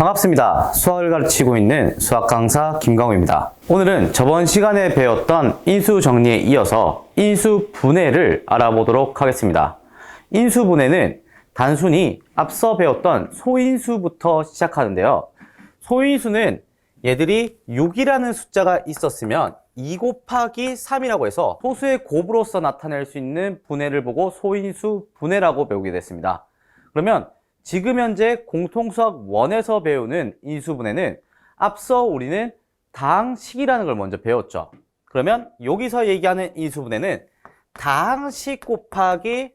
반갑습니다. 수학을 가르치고 있는 수학 강사 김강우입니다. 오늘은 저번 시간에 배웠던 인수 정리에 이어서 인수 분해를 알아보도록 하겠습니다. 인수 분해는 단순히 앞서 배웠던 소인수부터 시작하는데요. 소인수는 얘들이 6이라는 숫자가 있었으면 2 곱하기 3이라고 해서 소수의 곱으로서 나타낼 수 있는 분해를 보고 소인수 분해라고 배우게 됐습니다. 그러면 지금 현재 공통수학 1에서 배우는 인수분해는 앞서 우리는 다항식이라는 걸 먼저 배웠죠. 그러면 여기서 얘기하는 인수분해는 다항식 곱하기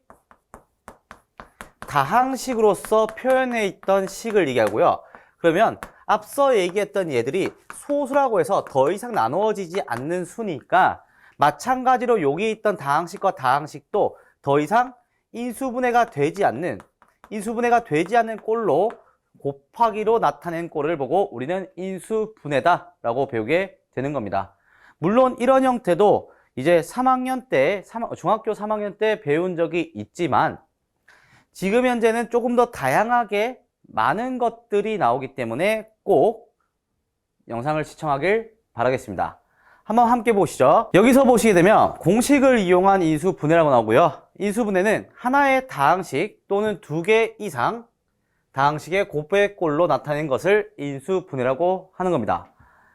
다항식으로서 표현해 있던 식을 얘기하고요. 그러면 앞서 얘기했던 얘들이 소수라고 해서 더 이상 나누어지지 않는 수니까 마찬가지로 여기 있던 다항식과 다항식도 더 이상 인수분해가 되지 않는 인수분해가 되지 않는 꼴로 곱하기로 나타낸 꼴을 보고 우리는 인수분해다 라고 배우게 되는 겁니다. 물론 이런 형태도 이제 3학년 때, 중학교 3학년 때 배운 적이 있지만 지금 현재는 조금 더 다양하게 많은 것들이 나오기 때문에 꼭 영상을 시청하길 바라겠습니다. 한번 함께 보시죠. 여기서 보시게 되면 공식을 이용한 인수 분해라고 나오고요. 인수분해는 하나의 다항식 또는 두 개 이상 다항식의 곱배꼴로 나타낸 것을 인수분해라고 하는 겁니다.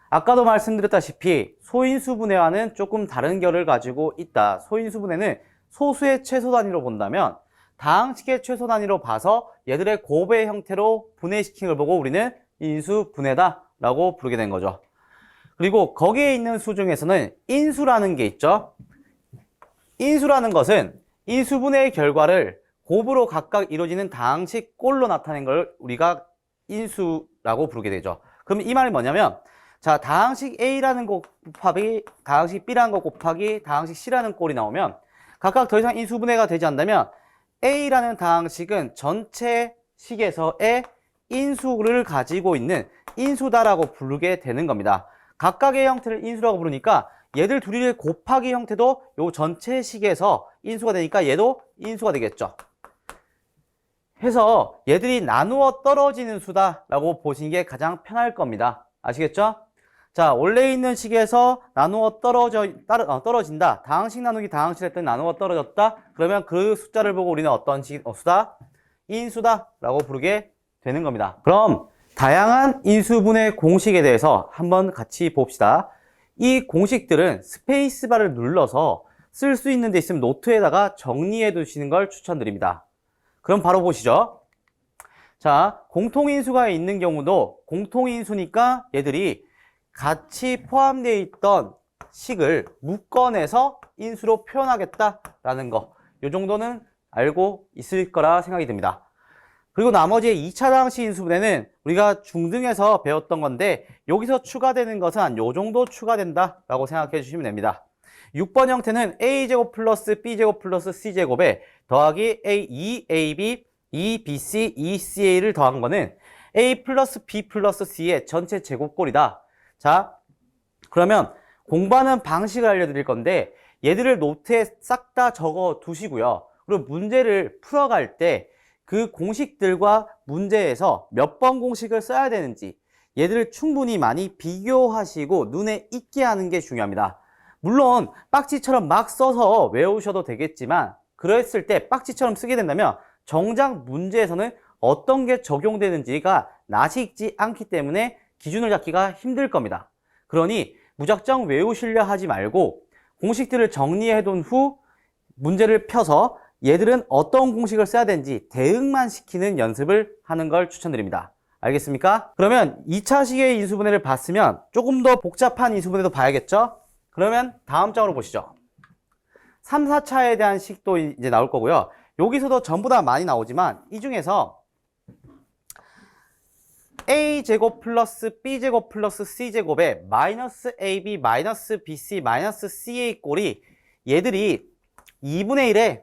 아까도 말씀드렸다시피 소인수분해와는 조금 다른 결을 가지고 있다. 소인수분해는 소수의 최소 단위로 본다면 다항식의 최소 단위로 봐서 얘들의 곱의 형태로 분해시킨 걸 보고 우리는 인수분해다 라고 부르게 된 거죠. 그리고 거기에 있는 수 중에서는 인수라는 게 있죠. 인수라는 것은 인수분해의 결과를 곱으로 각각 이루어지는 다항식 꼴로 나타낸 걸 우리가 인수라고 부르게 되죠. 그럼 이 말이 뭐냐면 자 다항식 A라는 거 곱하기 다항식 B라는 거 곱하기 다항식 C라는 꼴이 나오면 각각 더 이상 인수분해가 되지 않다면 A라는 다항식은 전체 식에서의 인수를 가지고 있는 인수다라고 부르게 되는 겁니다. 각각의 형태를 인수라고 부르니까 얘들 둘이의 곱하기 형태도 요 전체 식에서 인수가 되니까 얘도 인수가 되겠죠. 해서 얘들이 나누어 떨어지는 수다라고 보시는 게 가장 편할 겁니다. 아시겠죠? 자, 원래 있는 식에서 나누어 떨어져, 따르, 어, 떨어진다. 다항식 나누기 다항식 했더니 나누어 떨어졌다. 그러면 그 숫자를 보고 우리는 어떤 식, 어, 수다? 인수다라고 부르게 되는 겁니다. 그럼 다양한 인수분해 공식에 대해서 한번 같이 봅시다. 이 공식들은 스페이스바를 눌러서 쓸 수 있는 데 있으면 노트에다가 정리해 두시는 걸 추천드립니다. 그럼 바로 보시죠. 자, 공통인수가 있는 경우도 공통인수니까 얘들이 같이 포함되어 있던 식을 묶어내서 인수로 표현하겠다라는 거. 이 정도는 알고 있을 거라 생각이 듭니다. 그리고 나머지 2차 다항식 인수분해는 우리가 중등에서 배웠던 건데 여기서 추가되는 것은 한 요 정도 추가된다 라고 생각해 주시면 됩니다. 6번 형태는 a제곱 플러스 b제곱 플러스 c제곱에 더하기 a 2ab 2bc 2ca를 더한 거는 a 플러스 b 플러스 c의 전체 제곱꼴이다. 자, 그러면 공부하는 방식을 알려드릴 건데 얘들을 노트에 싹 다 적어 두시고요. 그리고 문제를 풀어갈 때 그 공식들과 문제에서 몇 번 공식을 써야 되는지 얘들을 충분히 많이 비교하시고 눈에 익게 하는 게 중요합니다. 물론 빡지처럼 막 써서 외우셔도 되겠지만 그랬을 때 빡지처럼 쓰게 된다면 정작 문제에서는 어떤 게 적용되는지가 익지 않기 때문에 기준을 잡기가 힘들 겁니다. 그러니 무작정 외우시려 하지 말고 공식들을 정리해 둔 후 문제를 펴서 얘들은 어떤 공식을 써야 되는지 대응만 시키는 연습을 하는 걸 추천드립니다. 알겠습니까? 그러면 2차식의 인수분해를 봤으면 조금 더 복잡한 인수분해도 봐야겠죠? 그러면 다음 장으로 보시죠. 3, 4차에 대한 식도 이제 나올 거고요. 여기서도 전부 다 많이 나오지만 이 중에서 a제곱 플러스 b제곱 플러스 c제곱에 마이너스 ab 마이너스 bc 마이너스 ca 꼴이 얘들이 2분의 1에 a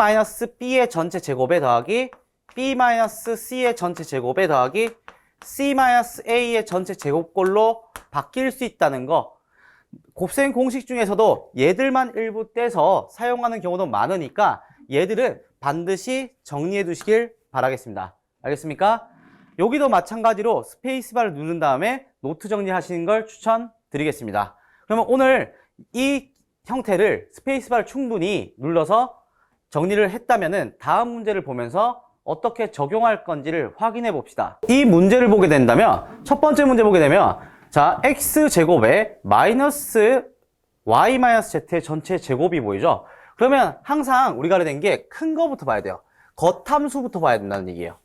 마이너스 b의 전체 제곱에 더하기 b 마이너스 c의 전체 제곱에 더하기 c 마이너스 a의 전체 제곱꼴로 바뀔 수 있다는 거 곱셈 공식 중에서도 얘들만 일부 떼서 사용하는 경우도 많으니까 얘들은 반드시 정리해 두시길 바라겠습니다. 알겠습니까? 여기도 마찬가지로 스페이스바를 누른 다음에 노트 정리하시는 걸 추천드리겠습니다. 그러면 오늘 이 형태를 스페이스바를 충분히 눌러서 정리를 했다면은 다음 문제를 보면서 어떻게 적용할 건지를 확인해 봅시다. 이 문제를 보게 된다면 첫 번째 문제 보게 되면 자 x제곱에 마이너스 y 마이너스 z의 전체 제곱이 보이죠? 그러면 항상 우리가 되는 게큰 거부터 봐야 돼요. 겉함수부터 봐야 된다는 얘기예요.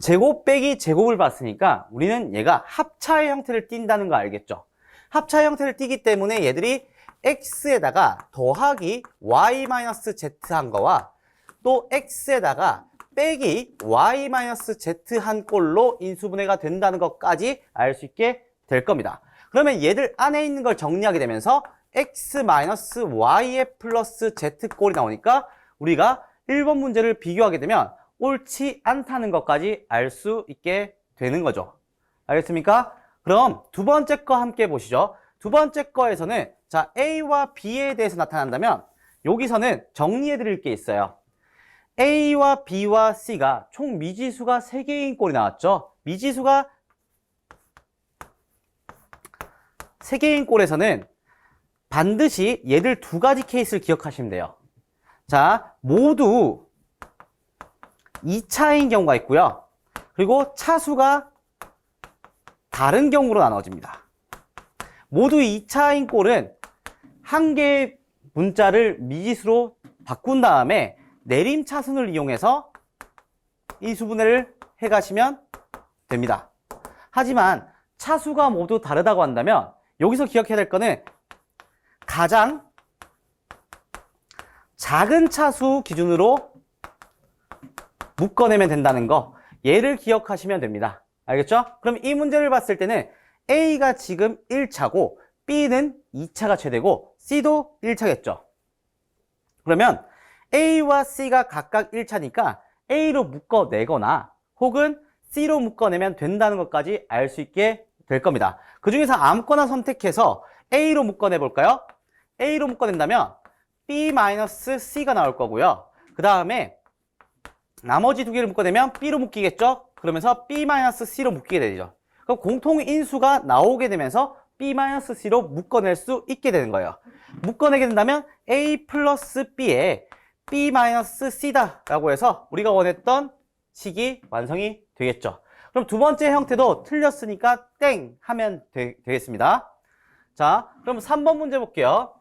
제곱 빼기 제곱을 봤으니까 우리는 얘가 합차의 형태를 띈다는 거 알겠죠? 합차의 형태를 띠기 때문에 얘들이 x에다가 더하기 y-z 한 거와 또 x에다가 빼기 y-z 한 꼴로 인수분해가 된다는 것까지 알 수 있게 될 겁니다. 그러면 얘들 안에 있는 걸 정리하게 되면서 x-y의 플러스 z 꼴이 나오니까 우리가 1번 문제를 비교하게 되면 옳지 않다는 것까지 알 수 있게 되는 거죠. 알겠습니까? 그럼 두 번째 거 함께 보시죠. 두 번째 거에서는 자 A와 B에 대해서 나타난다면 여기서는 정리해 드릴 게 있어요. A와 B와 C가 총 미지수가 3개인 꼴이 나왔죠. 미지수가 3개인 꼴에서는 반드시 얘들 두 가지 케이스를 기억하시면 돼요. 자, 모두 2차인 경우가 있고요. 그리고 차수가 다른 경우로 나눠집니다. 모두 2차인 꼴은 한 개의 문자를 미지수로 바꾼 다음에 내림 차순을 이용해서 인수분해를 해 가시면 됩니다. 하지만 차수가 모두 다르다고 한다면 여기서 기억해야 될 거는 가장 작은 차수 기준으로 묶어내면 된다는 거 얘를 기억하시면 됩니다. 알겠죠? 그럼 이 문제를 봤을 때는 A가 지금 1차고 B는 2차가 최대고 C도 1차겠죠. 그러면 A와 C가 각각 1차니까 A로 묶어내거나 혹은 C로 묶어내면 된다는 것까지 알 수 있게 될 겁니다. 그 중에서 아무거나 선택해서 A로 묶어내 볼까요? A로 묶어낸다면 B-C가 나올 거고요. 그 다음에 나머지 두 개를 묶어내면 B로 묶이겠죠? 그러면서 B-C로 묶이게 되죠. 그럼 공통 인수가 나오게 되면서 B-C로 묶어낼 수 있게 되는 거예요. 묶어내게 된다면 A 플러스 B에 B-C다 라고 해서 우리가 원했던 식이 완성이 되겠죠. 그럼 두 번째 형태도 틀렸으니까 땡 하면 되, 되겠습니다. 자, 그럼 3번 문제 볼게요.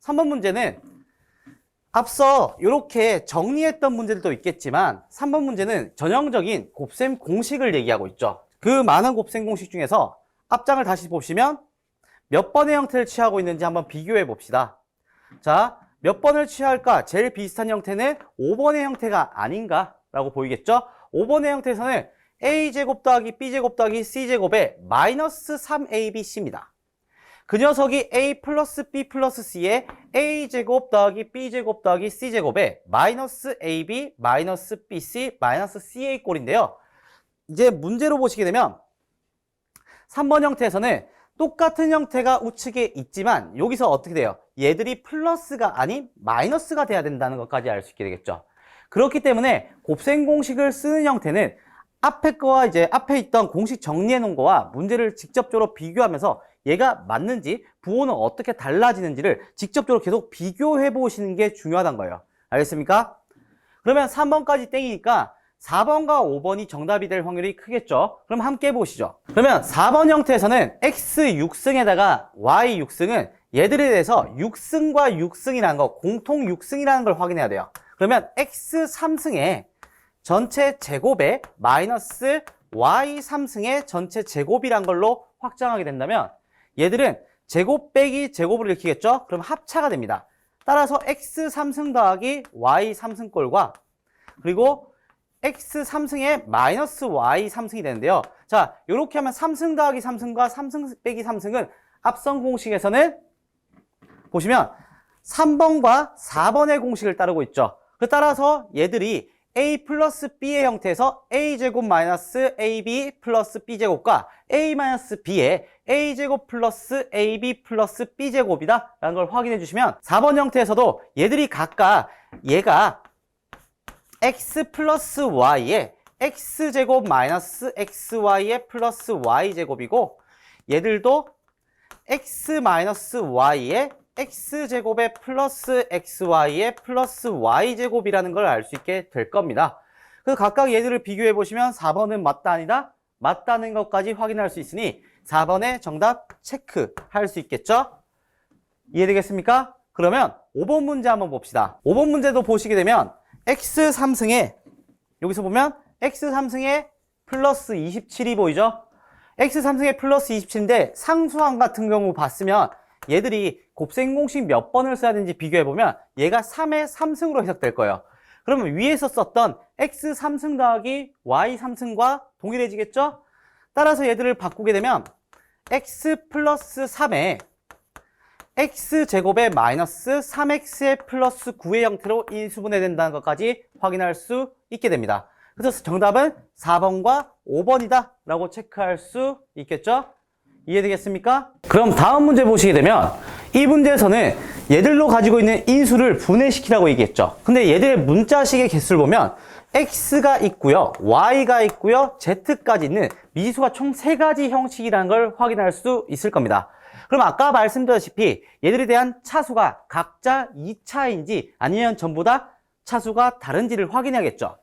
3번 문제는 앞서 이렇게 정리했던 문제들도 있겠지만 3번 문제는 전형적인 곱셈 공식을 얘기하고 있죠. 그 많은 곱셈 공식 중에서 앞장을 다시 보시면 몇 번의 형태를 취하고 있는지 한번 비교해 봅시다. 자, 몇 번을 취할까? 제일 비슷한 형태는 5번의 형태가 아닌가라고 보이겠죠? 5번의 형태에서는 a제곱 더하기 b제곱 더하기 c제곱에 마이너스 3abc입니다. 그 녀석이 a 플러스 b 플러스 c에 a제곱 더하기 b제곱 더하기 c제곱에 마이너스 ab 마이너스 bc 마이너스 ca 꼴인데요. 이제 문제로 보시게 되면 3번 형태에서는 똑같은 형태가 우측에 있지만 여기서 어떻게 돼요? 얘들이 플러스가 아닌 마이너스가 돼야 된다는 것까지 알 수 있게 되겠죠. 그렇기 때문에 곱셈 공식을 쓰는 형태는 앞에 거와 이제 앞에 있던 공식 정리해 놓은 거와 문제를 직접적으로 비교하면서 얘가 맞는지 부호는 어떻게 달라지는지를 직접적으로 계속 비교해 보시는 게 중요하다는 거예요. 알겠습니까? 그러면 3번까지 땡이니까 4번과 5번이 정답이 될 확률이 크겠죠? 그럼 함께 보시죠. 그러면 4번 형태에서는 x 6승에다가 y 6승은 얘들에 대해서 6승과 6승이라는 거, 공통 6승이라는 걸 확인해야 돼요. 그러면 x 3승에 전체 제곱에 마이너스 y 3승의 전체 제곱이란 걸로 확정하게 된다면 얘들은 제곱 빼기 제곱을 일으키겠죠? 그럼 합차가 됩니다. 따라서 x 3승 더하기 y 3승꼴과 그리고 x 3승에 마이너스 y 3승이 되는데요. 자, 이렇게 하면 3승 더하기 3승과 3승 빼기 3승은 앞선 공식에서는 보시면 3번과 4번의 공식을 따르고 있죠. 그 따라서 얘들이 a 플러스 b의 형태에서 a제곱 마이너스 ab 플러스 b제곱과 a 마이너스 b의 a제곱 플러스 ab 플러스 b제곱이다 라는 걸 확인해 주시면 4번 형태에서도 얘들이 각각 얘가 x 플러스 y에 x제곱 마이너스 xy의 플러스 y제곱이고 얘들도 x 마이너스 y의 x제곱의 플러스 xy의 플러스 y제곱이라는 걸 알 수 있게 될 겁니다. 그 각각 얘들을 비교해 보시면 4번은 맞다 아니다? 맞다는 것까지 확인할 수 있으니 4번의 정답 체크할 수 있겠죠? 이해되겠습니까? 그러면 5번 문제 한번 봅시다. 5번 문제도 보시게 되면 x 3승에 여기서 보면 x 3승에 플러스 27이 보이죠? x 3승에 플러스 27인데 상수항 같은 경우 봤으면 얘들이 곱셈 공식 몇 번을 써야 되는지 비교해 보면 얘가 3의 3승으로 해석될 거예요. 그러면 위에서 썼던 x 3승 더하기 y 3승과 동일해지겠죠? 따라서 얘들을 바꾸게 되면 x 플러스 3에 x제곱에 마이너스 3x의 플러스 9의 형태로 인수분해 된다는 것까지 확인할 수 있게 됩니다. 그래서 정답은 4번과 5번이다 라고 체크할 수 있겠죠? 이해되겠습니까? 그럼 다음 문제 보시게 되면 이 문제에서는 얘들로 가지고 있는 인수를 분해시키라고 얘기했죠. 근데 얘들의 문자식의 개수를 보면 x가 있고요, y가 있고요, z까지 있는 미수가 총 세 가지 형식이라는 걸 확인할 수 있을 겁니다. 그럼 아까 말씀드렸다시피 얘들에 대한 차수가 각자 2차인지 아니면 전부 다 차수가 다른지를 확인해야겠죠.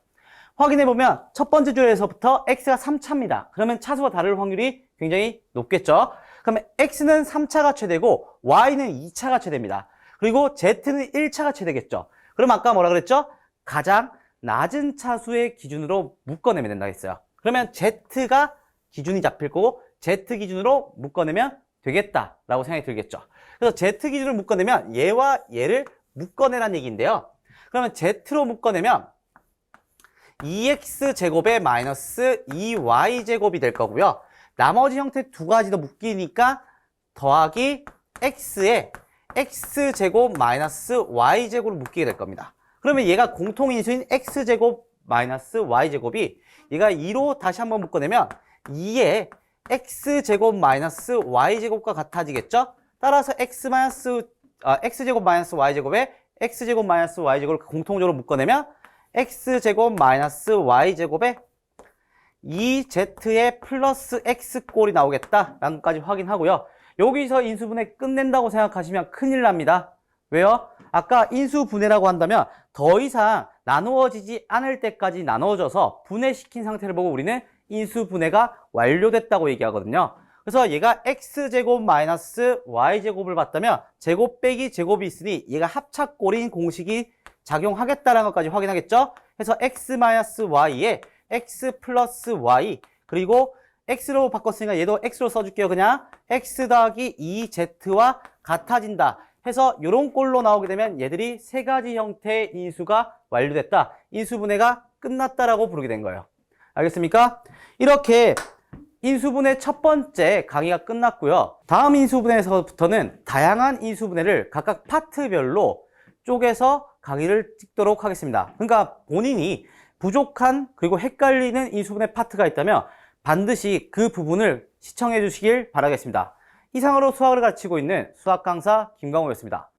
확인해 보면 첫 번째 줄에서부터 x가 3차입니다. 그러면 차수가 다를 확률이 굉장히 높겠죠. 그러면 x는 3차가 최대고 y는 2차가 최대입니다. 그리고 z는 1차가 최대겠죠. 그럼 아까 뭐라 그랬죠? 가장 낮은 차수의 기준으로 묶어내면 된다 했어요. 그러면 z가 기준이 잡힐 거고 z 기준으로 묶어내면 되겠다라고 생각이 들겠죠. 그래서 z 기준으로 묶어내면 얘와 얘를 묶어내란 얘기인데요. 그러면 z로 묶어내면 2x 제곱에 마이너스 2y 제곱이 될 거고요. 나머지 형태 두 가지 더 묶이니까 더하기 x에 x 제곱 마이너스 y 제곱을 묶이게 될 겁니다. 그러면 얘가 공통인수인 x 제곱 마이너스 y 제곱이 얘가 2로 다시 한번 묶어내면 2에 x 제곱 마이너스 y 제곱과 같아지겠죠? 따라서 x 마이너스 아, x 제곱 마이너스 y 제곱에 x 제곱 마이너스 y 제곱을 공통적으로 묶어내면 x 제곱 마이너스 y 제곱에 2z의 플러스 x 꼴이 나오겠다라는 것까지 확인하고요. 여기서 인수분해 끝낸다고 생각하시면 큰일 납니다. 왜요? 아까 인수분해라고 한다면 더 이상 나누어지지 않을 때까지 나누어져서 분해시킨 상태를 보고 우리는 인수분해가 완료됐다고 얘기하거든요. 그래서 얘가 x제곱 마이너스 y제곱을 봤다면 제곱 빼기 제곱이 있으니 얘가 합차꼴인 공식이 작용하겠다라는 것까지 확인하겠죠? 그래서 x 마이너스 y에 x 플러스 y 그리고 x로 바꿨으니까 얘도 x로 써줄게요. 그냥 x 더하기 2z와 같아진다. 해서 이런 꼴로 나오게 되면 얘들이 세 가지 형태의 인수가 완료됐다. 인수분해가 끝났다라고 부르게 된 거예요. 알겠습니까? 이렇게 인수분해 첫 번째 강의가 끝났고요. 다음 인수분해에서부터는 다양한 인수분해를 각각 파트별로 쪼개서 강의를 찍도록 하겠습니다. 그러니까 본인이 부족한 그리고 헷갈리는 인수분해 파트가 있다면 반드시 그 부분을 시청해 주시길 바라겠습니다. 이상으로 수학을 가르치고 있는 수학 강사 김광호였습니다.